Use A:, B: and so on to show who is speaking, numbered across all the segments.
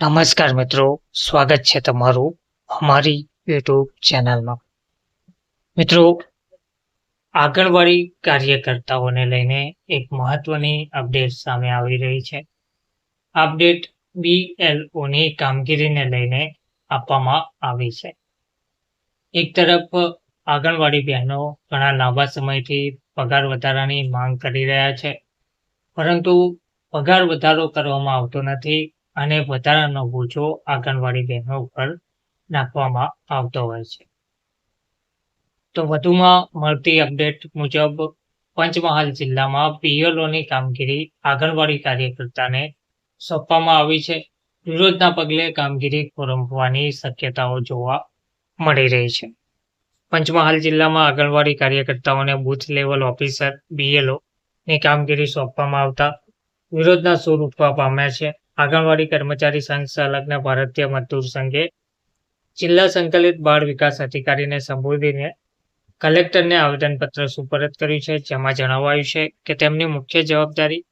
A: નમસ્કાર મિત્રો, સ્વાગત છે તમારું અમારી યુટ્યુબ ચેનલમાં. મિત્રો, આંગણવાડી કાર્યકર્તાઓને લઈને એક મહત્વની અપડેટ સામે આવી રહી છે. અપડેટ બીએલઓની કામગીરીને લઈને આપવામાં આવી છે. એક તરફ, આંગણવાડી બહેનો ઘણા લાંબા સમયથી પગાર વધારાની માંગ કરી રહ્યા છે. પરંતુ પગાર વધારો કરવામાં આવતો નથી. અને વધારાનો બોજો આંગણવાડી બહેનો ઉપર નાખવામાં આવતો હોય છે. તો વધુમાં મળતી અપડેટ મુજબ પંચમહાલ જિલ્લામાં પીએલઓની કામગીરી આંગણવાડી કાર્યકર્તાને સોંપવામાં આવી છે. વિરોધના પગલે કામગીરી ખોરંભવાની શક્યતાઓ જોવા મળી રહી છે. પંચમહાલ જિલ્લામાં આંગણવાડી કાર્યકર્તાઓને બૂથ લેવલ ઓફિસર બીએલઓ ની કામગીરી સોંપવામાં આવતા વિરોધના સૂર પામ્યા છે. આંગણવાડી કર્મચારી સંઘ સંલગ્ન ભારતીય મજદૂર સંઘે જિલ્લા સંકલિત બાળ વિકાસ અધિકારીને સંબોધીને કલેક્ટરને આવેદનપત્ર સુપરત કર્યું છે. જેમાં જણાવાયું છે કે તેમની મુખ્ય જવાબદારી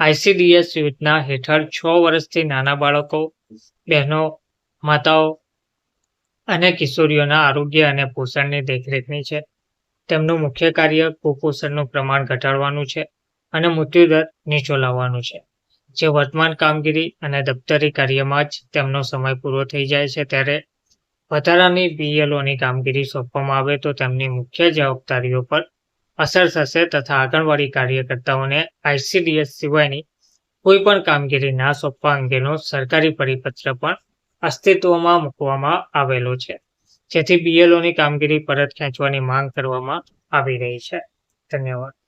A: આઈસીડીએસ યોજના હેઠળ છ વર્ષથી નાના બાળકો, બહેનો, માતાઓ અને કિશોરીઓના આરોગ્ય અને પોષણની દેખરેખની છે. તેમનું મુખ્ય કાર્ય કુપોષણનું પ્રમાણ ઘટાડવાનું છે અને મૃત્યુદર નીચો લાવવાનું છે. જે વર્તમાન કામગીરી અને દફતરી કાર્યમાં જ તેમનો સમય પૂરો થઈ જાય છે, ત્યારે વધારાની બીએલઓની કામગીરી સોંપવામાં આવે તો તેમની મુખ્ય જવાબદારીઓ પર અસર થશે તથા આંગણવાડી કાર્યકર્તાઓને આઈસીડીએસ સિવાયની કોઈ પણ કામગીરી ના સોંપવા અંગેનો સરકારી પરિપત્ર પણ અસ્તિત્વમાં મૂકવામાં આવેલો છે. જેથી બીએલઓની કામગીરી પરત ખેંચવાની માંગ કરવામાં આવી રહી છે. ધન્યવાદ.